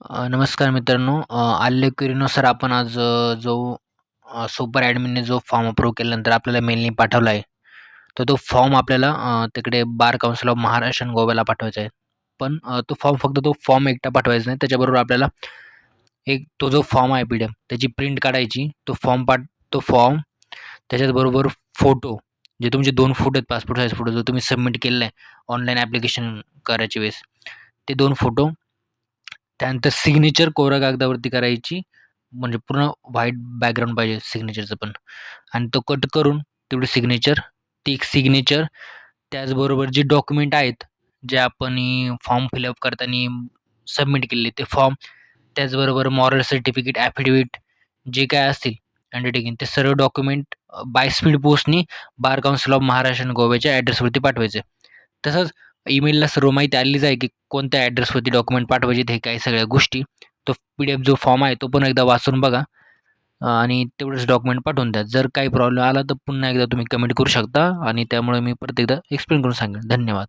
नमस्कार मित्रांनो. अ, आपण आज जो सुपर ॲडमिनने जो फॉर्म अप्रूव्ह केल्यानंतर आपल्याला मेलने पाठवला आहे तर तो फॉर्म आपल्याला तिकडे बार काउन्सिल ऑफ महाराष्ट्र आणि गोव्याला पाठवायचा आहे. पण तो फॉर्म फक्त तो फॉर्म एकटा पाठवायचा नाही. त्याच्याबरोबर आपल्याला एक तो जो फॉर्म आहे पी डी एफ त्याची प्रिंट काढायची तो फॉर्म पाठ तो फॉर्म त्याच्याचबरोबर फोटो जे तुमचे दोन फोटो आहेत पासपोर्ट साईज फोटो जो तुम्ही सबमिट केलेला आहे ऑनलाईन ॲप्लिकेशन करायच्या वेळेस ते दोन फोटो त्यानंतर सिग्नेचर कोरा कागदावरती करायची. म्हणजे पूर्ण व्हाईट बॅकग्राऊंड पाहिजे सिग्नेचरचं पण. आणि तो कट करून तेवढी सिग्नेचर ती एक सिग्नेचर त्याचबरोबर जे डॉक्युमेंट आहेत जे आपण फॉर्म फिलअप करताना सबमिट केलेले ते फॉर्म त्याचबरोबर मॉरल सर्टिफिकेट ॲफिडेविट जे काय असतील अंडरटेकिंग ते सर्व डॉक्युमेंट बाय स्पीड पोस्टनी बार काउन्सिल ऑफ महाराष्ट्र आणि गोव्याच्या ॲड्रेसवरती पाठवायचे. तसंच ईमेलला सर्व माहिती आलेलीच आहे की कोणत्या ॲड्रेसवरती डॉक्युमेंट पाठवायचे हे काही सगळ्या गोष्टी. तो पी डी एफ जो फॉर्म आहे तो पण एकदा वाचून बघा. आणि तेवढंच डॉक्युमेंट पाठवून द्या. जर काही प्रॉब्लेम आला तर पुन्हा एकदा तुम्ही कमेंट करू शकता. आणि त्यामुळे मी परत एकदा एक्सप्लेन करून सांगेन धन्यवाद.